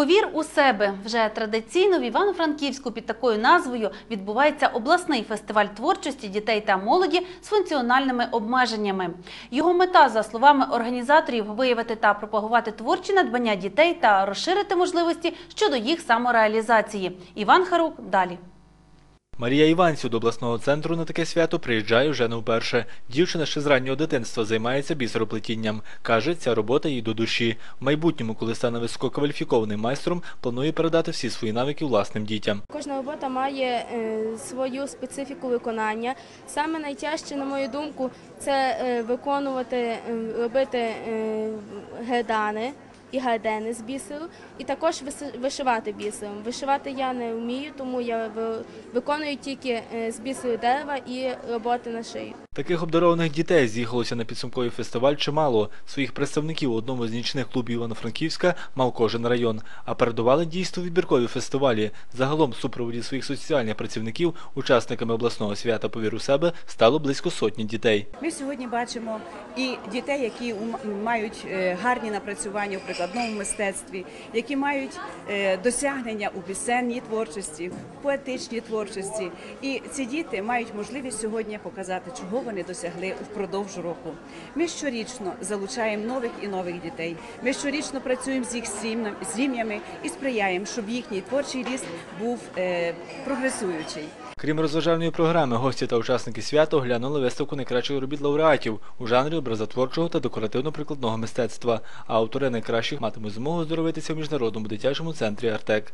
Повір у себе вже традиційно в Івано-Франківську під такою назвою відбувається обласний фестиваль творчості дітей та молоді з функціональними обмеженнями. Його мета, за словами організаторів, виявити та пропагувати творчі надбання дітей та розширити можливості щодо їх самореалізації. Іван Харук далі. Марія Іванців до обласного центру на таке свято приїжджає вже не вперше. Дівчина ще з раннього дитинства займається бісероплетінням. Каже, ця робота їй до душі. В майбутньому, коли стане висококваліфікованим майстром, планує передати всі свої навики власним дітям. Кожна робота має е, свою специфіку виконання. Саме найтяжче, на мою думку, це е, виконувати, е, робити гердани і гадени з бісеру, і також вишивати бісером. Вишивати я не вмію, тому я ви- виконую тільки е, з бісеру дерева і роботи на шиї. Таких обдарованих дітей з'їхалося на підсумковий фестиваль чимало. Своїх представників у одному з нічних клубів Івано-Франківська мав кожен район. А передували дійство відбіркові фестивалі. Загалом, супроводі своїх соціальних працівників, учасниками обласного свята «Повір у себе стало близько сотні дітей. Ми сьогодні бачимо і дітей, які мають е, гарні напрацювання у прикладному мистецтві, які мають е, досягнення у пісенній творчості, в поетичній творчості. І ці діти мають можливість сьогодні показати, чого вони досягли впродовж року. Ми щорічно залучаємо нових і нових дітей. Ми щорічно працюємо з їх сім'ями- сім'ями і сприяємо, щоб їхній творчий ріст був е, прогресуючий. Крім розважальної програми, гості та учасники свята оглянули виставку найкращих робіт лауреатів у жанрі образотворчого та декоративно-прикладного мистецтва. А автори найкращих матимуть змогу здоровитися в міжнародному дитячому центрі Артек.